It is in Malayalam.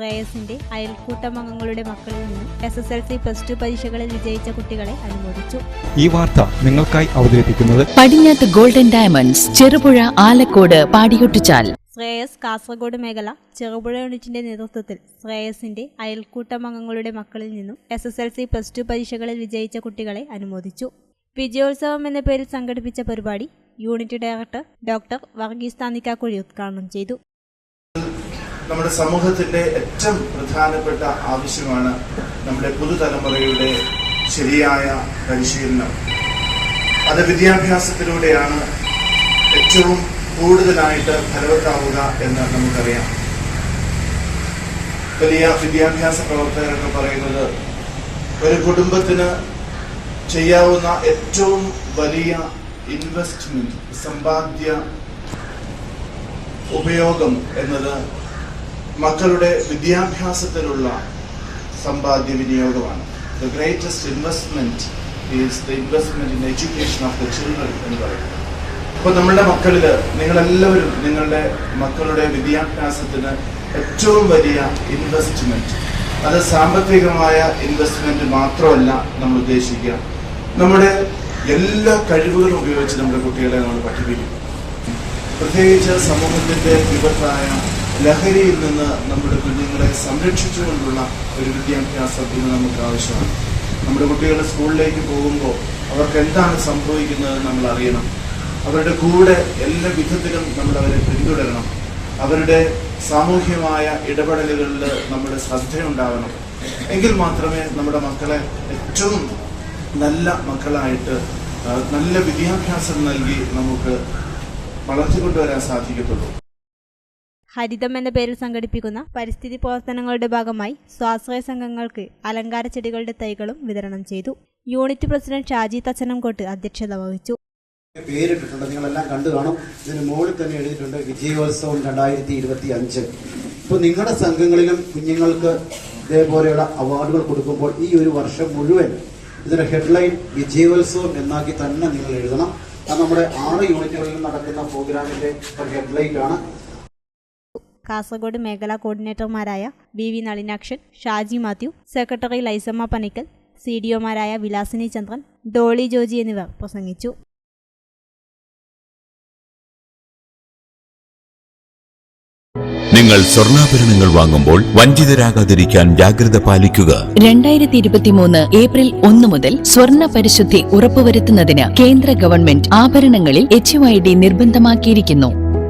ശ്രേയസിന്റെ അയൽക്കൂട്ടമംഗങ്ങളുടെ മക്കളിൽ നിന്നും S S L C plus two പരീക്ഷകളിൽ വിജയിച്ച കുട്ടികളെ അനുമോദിച്ചു. ഈ വാർത്ത നിങ്ങൾക്കായി അവതരിപ്പിക്കുന്നത് പടിഞ്ഞാത്ത് ഗോൾഡൻ ഡയമണ്ട്സ് ചെറുപുഴ ആലക്കോട് പാടിയൊട്ടിച്ചാൽ. ശ്രേയസ് കാസർഗോഡ് മേഖല ചെറുപുഴ യൂണിറ്റിന്റെ നേതൃത്വത്തിൽ ശ്രേയസിന്റെ അയൽക്കൂട്ടമംഗങ്ങളുടെ മക്കളിൽ നിന്നും S S L C plus two പരീക്ഷകളിൽ വിജയിച്ച കുട്ടികളെ അനുമോദിച്ചു. വിജയോത്സവം എന്ന പേരിൽ സംഘടിപ്പിച്ച പരിപാടി unit director doctor Varghese Thannikkakuzhi ഉദ്ഘാടനം ചെയ്തു. നമ്മുടെ സമൂഹത്തിന്റെ ഏറ്റവും പ്രധാനപ്പെട്ട ആവശ്യമാണ് നമ്മുടെ പുതുതലമുറയുടെ ശരിയായ പരിശീലനം. അത് വിദ്യാഭ്യാസത്തിലൂടെയാണ് ഏറ്റവും കൂടുതലായിട്ട് ഫലവത്താവുക എന്ന് നമുക്കറിയാം. വലിയ വിദ്യാഭ്യാസ പ്രവർത്തകരൊക്കെ പറയുന്നത് ഒരു കുടുംബത്തിന് ചെയ്യാവുന്ന ഏറ്റവും വലിയ ഇൻവെസ്റ്റ്മെന്റ് സമ്പാദ്യ ഉപയോഗം എന്നത് മക്കളുടെ വിദ്യാഭ്യാസത്തിലുള്ള സമ്പാദ്യ വിനിയോഗമാണ് the greatest investment is the investment in education of the children എന്ന് പറയുന്നത്. അപ്പോൾ നമ്മളുടെ മക്കളിൽ നിങ്ങളെല്ലാവരും നിങ്ങളുടെ മക്കളുടെ വിദ്യാഭ്യാസത്തിന് ഏറ്റവും വലിയ ഇൻവെസ്റ്റ്മെന്റ് അത് സാമ്പത്തികമായ ഇൻവെസ്റ്റ്മെന്റ് മാത്രമല്ല നമ്മൾ ഉദ്ദേശിക്കുക. നമ്മുടെ എല്ലാ കഴിവുകളും ഉപയോഗിച്ച് നമ്മുടെ കുട്ടികളെ നമ്മൾ പഠിപ്പിക്കും. പ്രത്യേകിച്ച് സമൂഹത്തിന്റെ വിപത്തായ ലഹരിയിൽ നിന്ന് നമ്മുടെ കുഞ്ഞുങ്ങളെ സംരക്ഷിച്ചുകൊണ്ടുള്ള ഒരു വിദ്യാഭ്യാസം ഇന്ന് നമുക്ക് ആവശ്യമാണ്. നമ്മുടെ കുട്ടികൾ സ്കൂളിലേക്ക് പോകുമ്പോൾ അവർക്ക് എന്താണ് സംഭവിക്കുന്നത് നമ്മൾ അറിയണം. അവരുടെ കൂടെ എല്ലാ വിധത്തിലും നമ്മൾ അവരെ പിന്തുടരണം. അവരുടെ സാമൂഹ്യമായ ഇടപെടലുകളിൽ നമ്മുടെ ശ്രദ്ധയുണ്ടാവണം. എങ്കിൽ മാത്രമേ നമ്മുടെ മക്കളെ ഏറ്റവും നല്ല മക്കളായിട്ട് നല്ല വിദ്യാഭ്യാസം നൽകി നമുക്ക് വളർത്തിക്കൊണ്ടുവരാൻ സാധിക്കത്തുള്ളൂ. ഹരിതം എന്ന പേരിൽ സംഘടിപ്പിക്കുന്ന പരിസ്ഥിതി പ്രവർത്തനങ്ങളുടെ ഭാഗമായി സ്വാശ്രയ സംഘങ്ങൾക്ക് അലങ്കാര ചെടികളുടെ തൈകളും വിതരണം ചെയ്തു. യൂണിറ്റ് പ്രസിഡന്റ് ഷാജി തച്ചനംകോട്ട് അധ്യക്ഷത വഹിച്ചു. പേരിട്ടിട്ടുണ്ട്. നിങ്ങളെല്ലാം കണ്ടു കാണും. ഇതിന് മുകളിൽ തന്നെ എഴുതിയിട്ടുണ്ട് വിജയോത്സവം രണ്ടായിരത്തി ഇരുപത്തി അഞ്ച് ഇപ്പൊ നിങ്ങളുടെ സംഘങ്ങളിലും കുഞ്ഞുങ്ങൾക്ക് ഇതേപോലെയുള്ള അവാർഡുകൾ കൊടുക്കുമ്പോൾ ഈ ഒരു വർഷം മുഴുവൻ ഇതിന്റെ ഹെഡ്ലൈൻ വിജയോത്സവം എന്നാക്കി തന്നെ നിങ്ങൾ എഴുതണം. അത് നമ്മുടെ ആറ് യൂണിറ്റുകളിലും നടക്കുന്ന പ്രോഗ്രാമിന്റെ ഒരു ആണ് കാസർഗോഡ് മേഖലാ കോർഡിനേറ്റർമാരായ V V Nalinakshan Shaji Mathew secretary Lisamma Panickal C D ഒമാരായ Vilasini Chandran Dolly Joji എന്നിവർ പ്രസംഗിച്ചു. നിങ്ങൾ സ്വർണാഭരണങ്ങൾ വാങ്ങുമ്പോൾ വഞ്ചിതരാകാതിരിക്കാൻ ജാഗ്രത പാലിക്കുക. രണ്ടായിരത്തി ഇരുപത്തിമൂന്ന് ഏപ്രിൽ ഒന്ന് മുതൽ സ്വർണ പരിശുദ്ധി ഉറപ്പുവരുത്തുന്നതിന് കേന്ദ്ര ഗവൺമെന്റ് ആഭരണങ്ങളിൽ എച്ച് നിർബന്ധമാക്കിയിരിക്കുന്നു.